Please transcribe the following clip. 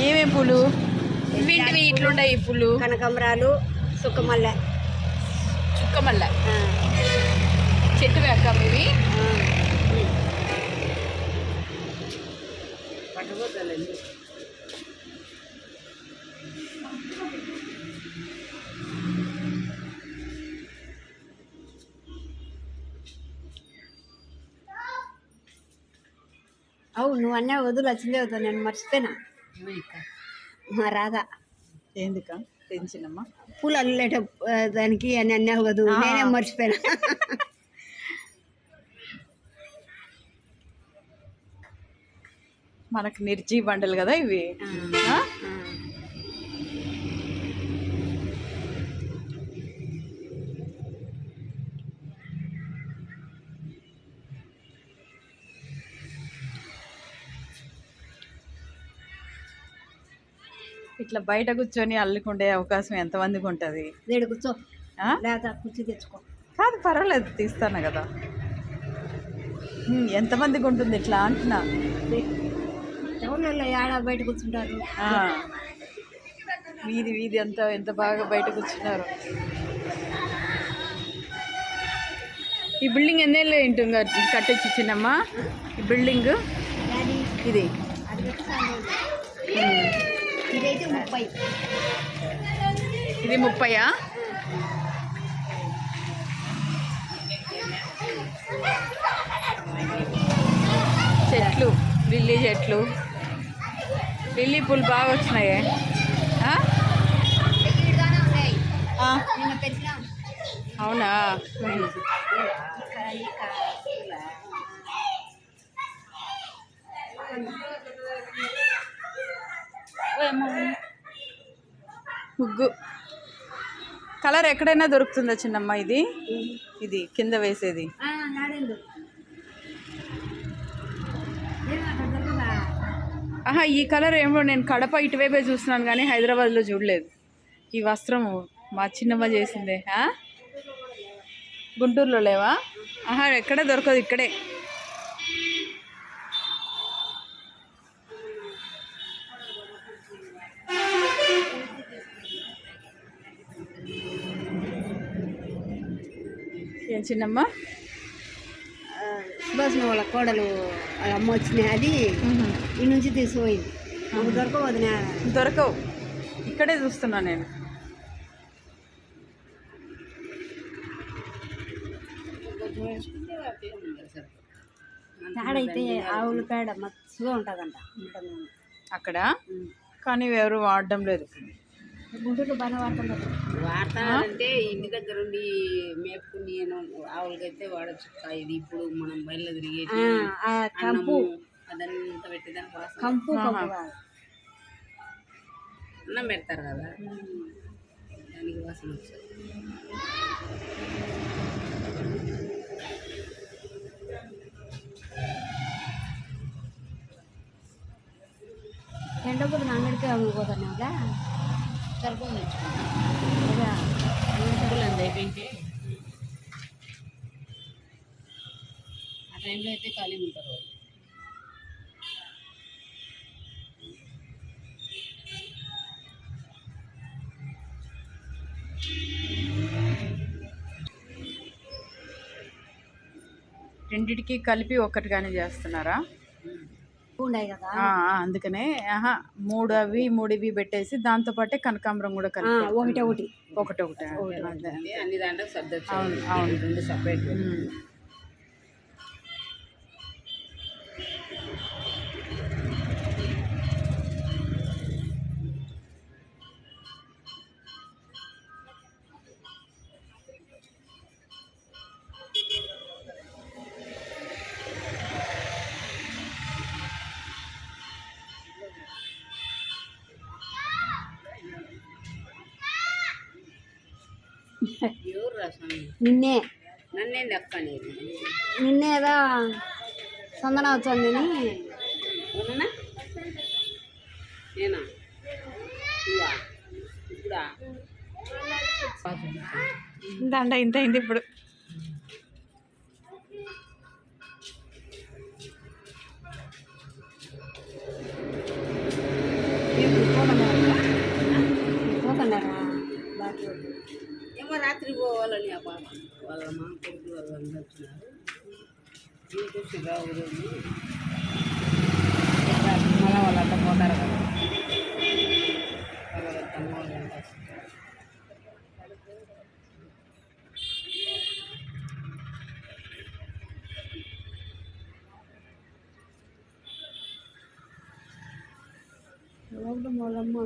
ఏమేం పూలు? ఇవింటివి ఇట్లుంటాయి ఈ పూలు. కనకంబరాలు సుక్కమల్లె. చుక్కమల్ల చెట్టు వేక ఇవి ఆ. అవు నువ్వు అన్న వదులు వచ్చిందే వద్దు నేను మర్చిపోయినా. రాధా. ఎందుక? టెన్షనమ్మా పూలు అల్లేట దానికి అని అన్నావు కదా ఆ. నేనే మర్చిపోయినా. మనకు నిర్జీ బండలు కదా ఇవి? ఇట్లా బయట కూర్చొని అల్లుకుండే అవకాశం ఎంతమందికి ఉంటుంది? కూర్చో. కుర్చీ తెచ్చుకో. కాదు పర్వాలేదు తీస్తాను కదా. ఎంతమందికి ఉంటుంది ఇట్లా అంటున్నా? ఏడ బయట కూర్చుంటారు. వీధి వీధి అంతా ఎంత బాగా బయట కూర్చున్నారు? ఈ బిల్డింగ్ ఎన్నేళ్ళు ఏంటుంగా కట్టొచ్చు చిన్నమ్మ? ఈ బిల్డింగ్? ఇది. ఇదైతే ముప్పై. ఇది ముప్పయా? చెట్లు లిల్లీ చెట్లు. లిల్లీ పూలు బాగా వచ్చినాయే. అవునా ఉమ్. ఇక్కడ ఇక్కడ ముగ్గు. కలర్ ఎక్కడైనా దొరుకుతుందా చిన్నమ్మ ఇది? ఇది కింద వేసేది. ఆహా ఈ కలర్ ఏమో నేను కడప ఇటువైపే చూస్తున్నాను కానీ హైదరాబాద్లో చూడలేదు. ఈ వస్త్రము మా చిన్నమ్మ చేసిందే? గుంటూరులో లేవా? ఆహా ఎక్కడ దొరకదు ఇక్కడే. ఏం చిన్నమ్మ? సుభాష్ వాళ్ళ కోడలు వాళ్ళ అమ్మ వచ్చినాయి అది ఈ నుంచి తీసుకుపోయింది. మాకు దొరకవద్దునా దొరకవు. ఇక్కడే చూస్తున్నా నేను. తాడైతే ఆవుల పేడ మస్తుగా ఉంటుందంట. ఉంటుంది అక్కడ? కానీ ఎవరు వాడడం లేదు. గుంటూరులో బాగానే వాడుతుంటారు వాడతానంటే ఇంటి దగ్గర ఉండి మేపుకుని నేను ఆవులకైతే వాడచ్చు ఇది ఇప్పుడు మనం బయలు తిరిగి కంపు. అదంతా పెట్టేదానికి కంపు. అన్నం పెడతారు కదా. దానికి వాసన వస్తుంది. ఎండపోతే అంగడికి అమ్ముకుపోతున్నావుగా సరిపోతుంది ఇక ఆ టైంలో అయితే ఖాళీ ఉంటారు వాళ్ళు. రెండిటికి కలిపి ఒక్కటిగానే చేస్తున్నారా? ఉన్నాయి కదా. అందుకనే ఆహా మూడు అవి మూడు ఇవి పెట్టేసి దాంతో పాటే కనకాంబరం కూడా కలిపి ఒకటి ఒకటి. ఒకటి ఒకటి అన్ని దాంట్లో అవును, అవును. రెండు సపరేట్ నిన్నే. నన్నేం దక్కనేది నిన్నే ఏదో సందన వచ్చిందని ఇప్పుడా? దండ ఇంత అయింది ఇప్పుడు. పోతున్నారా? పోతున్నారా? బాగా ఏమో రాత్రి పోవాలని ఆ పాప వాళ్ళ మా కొడుకు వాళ్ళు అందరూ వచ్చినారు ఇంకొచ్చి రావు రోజు మళ్ళీ వాళ్ళంతా పోతారు కదా వాళ్ళ తమ్మ వాళ్ళంతా వస్తారు. వాళ్ళమ్మ